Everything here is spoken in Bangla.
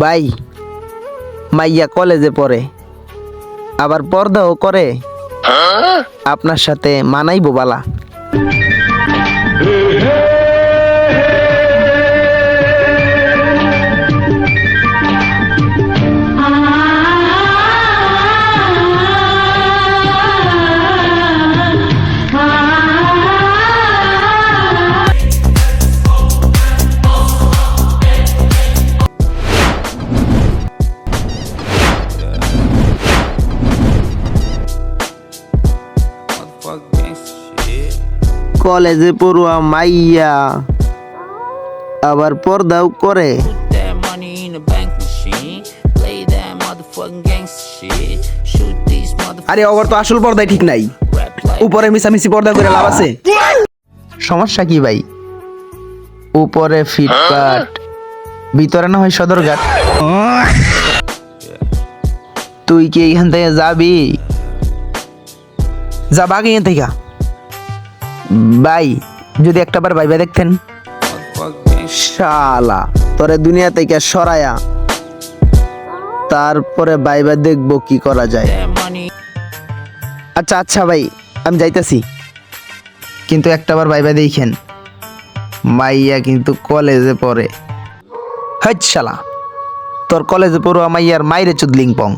ভাই মাইয়া কলেজে পড়ে আবার পর্দাও করে। আপনার সাথে মানাইবো বালা। কলেজে পড়ুয়া মাইয়া। আবার পর্দাও করে। আরে অগর তো আসল পর্দায় ঠিক নাই। উপরে মিশামিশি পর্দা করে লাভ আছে। সমস্যা কি ভাই? উপরে ফিটপাট ভিতরে না হয় সদরঘাট। তুই কি এইখান থেকে যাবি? যা বাগে এখান থেকে। ভাই, যদি একটাবার ভাইবা দেখতেন। motherfucking gangsta শালা, তোরে দুনিয়া থেকে সরায়া। তারপরে বাইবা দেখব কি করা যায়। আচ্ছা আচ্ছা ভাই, আমি যাইতাছি। কিন্তু একটা একটাবার ভাইবা দেখেন, মাইয়া কিন্তু কলেজে পড়ে। শালা, তোর কলেজে পড়ুয়া মাইয়ার মাইরে চুদলিং পং।